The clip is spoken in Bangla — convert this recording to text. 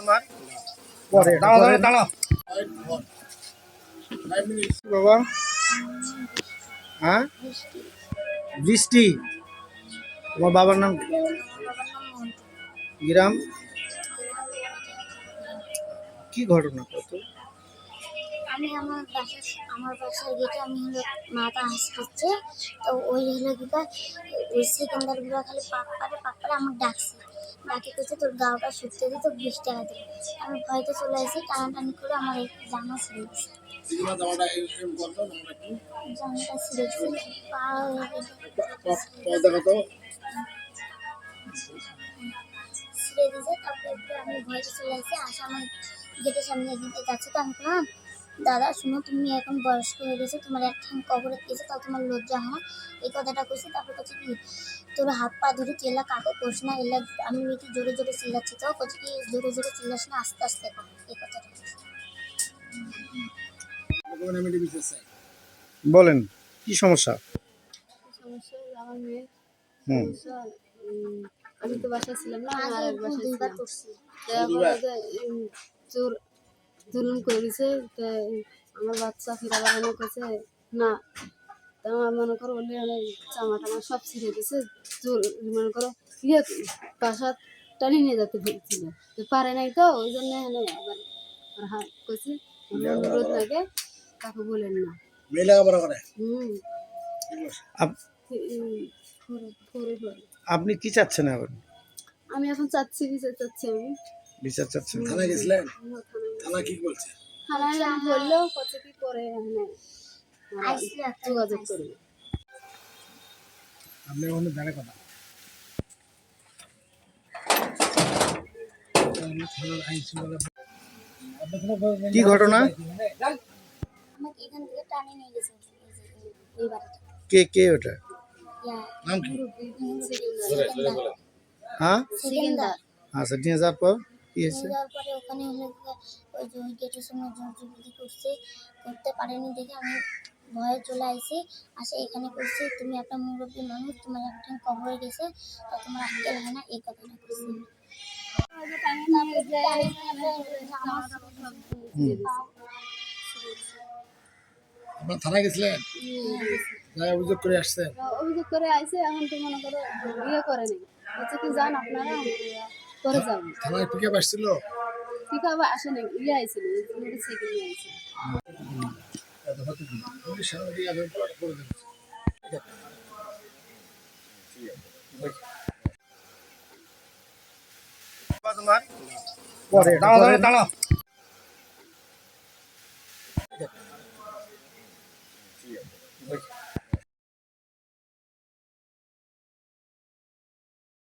তোমার? দাঁড়াও দাঁড়াও দাঁড়াও। বাবা। হ্যাঁ? বৃষ্টি। তোমার বাবার নাম কি? গ্রাম? কি ঘটনা? কত? আমি আমার বাসার আমার বাসায় গেটে আমি হলো মাথা হাসপাচ্ছে তো ওই হলো গিকা ওই সেকেন্ডারগুলো খালি পাক পারে পাক পারে আমাকে ডাকছে। ডাকে করছে তোর গাওটা শুকতে দিই তোর বিশ টাকা আমি ভয়তে চলে আসি টানাটানি করে আমার এই জামা ছিঁড়ে গেছে। জামাটা ছিঁড়ে গেছে। ছিঁড়ে দিয়েছে। তারপরে আমি ভয়তে চলে আসি আসা আমার গেটের সামনে দিতে যাচ্ছে। তো আমি দাদা শুনো তুমি এখন বয়স্ক হয়ে গেছো তোমার এক ঠান কবরে গেছে তাও তোমার লজ্জা হয় না? এই কথাটা কইছি তারপর কাছে কি তোর হাত পা ধরে চেলা কাকে কোষ না এলা আমি কি জোরে জোরে চিল্লাচ্ছি তো। কচ্ছে কি জোরে জোরে চিল্লাস না আস্তে আস্তে এই কথাটা বলেন কি সমস্যা? সমস্যা আমার মেয়ে। হুম। আমি তো বাসায় ছিলাম না বাসায় দুইবার ছিলাম। করছি। জুলুম করে দিছে তো আমার বাচ্চা ফিরা বানানো করছে না। তো আমার মনে করো অনেক জামা টামা সব ছিঁড়ে দিছে মনে করো ইয়ে বাসা টানি নিয়ে যেতে তো পারে নাই তো ওই জন্য আবার হাত করছে অনুরোধ লাগে কাকু বলেন না। করে। হুম। আপনি কি চাচ্ছেন এখন? আমি এখন চাচ্ছি বিচার চাচ্ছি আমি। বিচার চাচ্ছেন। থানায় গেছিলেন? থানা কি বলছে? থানায় আমি কত কি করে এখানে আইসি একটা যোগাযোগ করবে আপনি ওখানে দাঁড়ে কথা। কি ঘটনা? কে কে ওটা? নাম কি? হ্যাঁ? সেকেন্ডার আচ্ছা নিয়ে যাওয়ার পর? কি হয়েছে যাওয়ার ওখানে ওই যে ওই গেটের সামনে জোরজুবুদি করছে। করতে পারেনি দেখে আমি ভয়ে চলে আসি আসে এখানে করছি তুমি একটা মুরব্বী মানুষ তোমার একটা কবরে গেছে তা তোমার হয় না এই কথাটা করছি আপনার থানায় গেছিলেন? যাই অভিযোগ করে আসছেন অভিযোগ করে আইসে এখন তো মনে করো বিয়ে করে হচ্ছে কি যান আপনারা থানায় পিক আপ আসছিল আসে নাই ইয়ে আইছিল নিয়ে তোমার পরে দাঁড়াও দাঁড়াও দাঁড়াও। দাঁড়াও